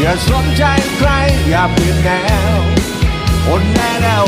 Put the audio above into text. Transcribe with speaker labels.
Speaker 1: อย่าสนใจใครอย่าเปลี่ยนแนวคนแน่แนว